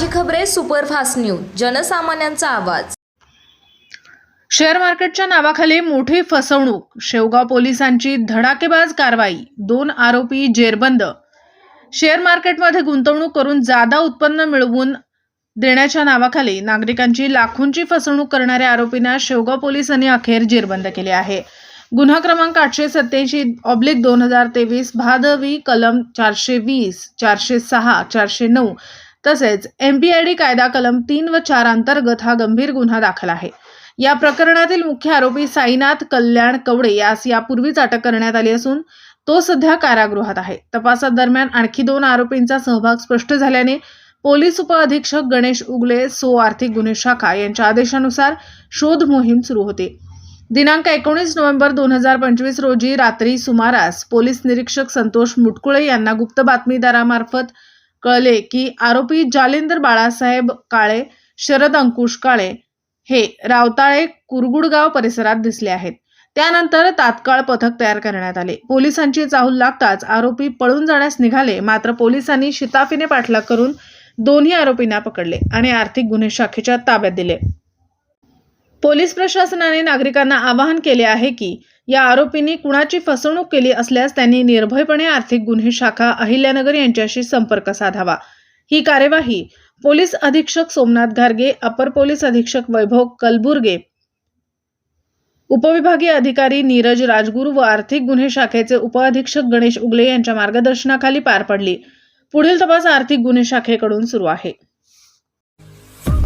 ताजी खबरे superfast news जनसामान्यांचा आवाज. शेअर मार्केटच्या नावाखाली मोठी फसवणूक शेवगाव पोलिसांची धडाकेबाज कारवाई दोन आरोपी जेरबंद. शेअर मार्केटमध्ये गुंतवणूक करून जादा उत्पन्न मिळवून देण्याच्या नावाखाली नागरिकांची लाखोंची फसवणूक करणाऱ्या आरोपींना शेवगाव पोलिसांनी अखेर जेरबंद केले आहे. गुन्हा क्रमांक आठशे सत्याऐंशी ऑब्लिक दोन हजार तेवीस भादवी कलम चारशे वीस चारशे सहा चारशे नऊ तसेच एम पी आय डी कायदा कलम तीन व चार अंतर्गत हा गंभीर गुन्हा दाखल आहे. या प्रकरणातील मुख्य आरोपी साईनाथ कल्याण कवडे यास यापूर्वीच अटक करण्यात आली असून तो सध्या कारागृहात आहे. तपासादरम्यान आणखी दोन आरोपींचा सहभाग स्पष्ट झाल्याने पोलीस उपअधीक्षक गणेश उगले सो आर्थिक गुन्हे शाखा यांच्या आदेशानुसार शोध मोहीम सुरू होते. दिनांक एकोणीस नोव्हेंबर दोन हजार पंचवीस रोजी रात्री सुमारास पोलीस निरीक्षक संतोष मुटकुळे यांना गुप्त बातमीदारामार्फत कळले की आरोपी जालिंदर बाळासाहेब काळे शरद अंकुश काळे हे रावताळे कुरगुडगाव परिसरात दिसले आहेत. त्यानंतर तात्काळ पथक तयार करण्यात आले. पोलिसांची चाहूल लागताच आरोपी पळून जाण्यास निघाले. मात्र पोलिसांनी शिताफीने पाठलाग करून दोन्ही आरोपींना पकडले आणि आर्थिक गुन्हे शाखेच्या ताब्यात दिले. पोलीस प्रशासनाने नागरिकांना आवाहन केले आहे की या आरोपींनी कुणाची फसवणूक केली असल्यास त्यांनी निर्भयपणे आर्थिक गुन्हे शाखा अहिल्यानगर यांच्याशी संपर्क साधावा. ही कार्यवाही पोलीस अधीक्षक सोमनाथ घारगे अपर पोलीस अधीक्षक वैभव कलबुर्गे उपविभागीय अधिकारी नीरज राजगुरू व आर्थिक गुन्हे शाखेचे उपअधीक्षक गणेश उगले यांच्या मार्गदर्शनाखाली पार पडली. पुढील तपास आर्थिक गुन्हे शाखेकडून सुरू आहे.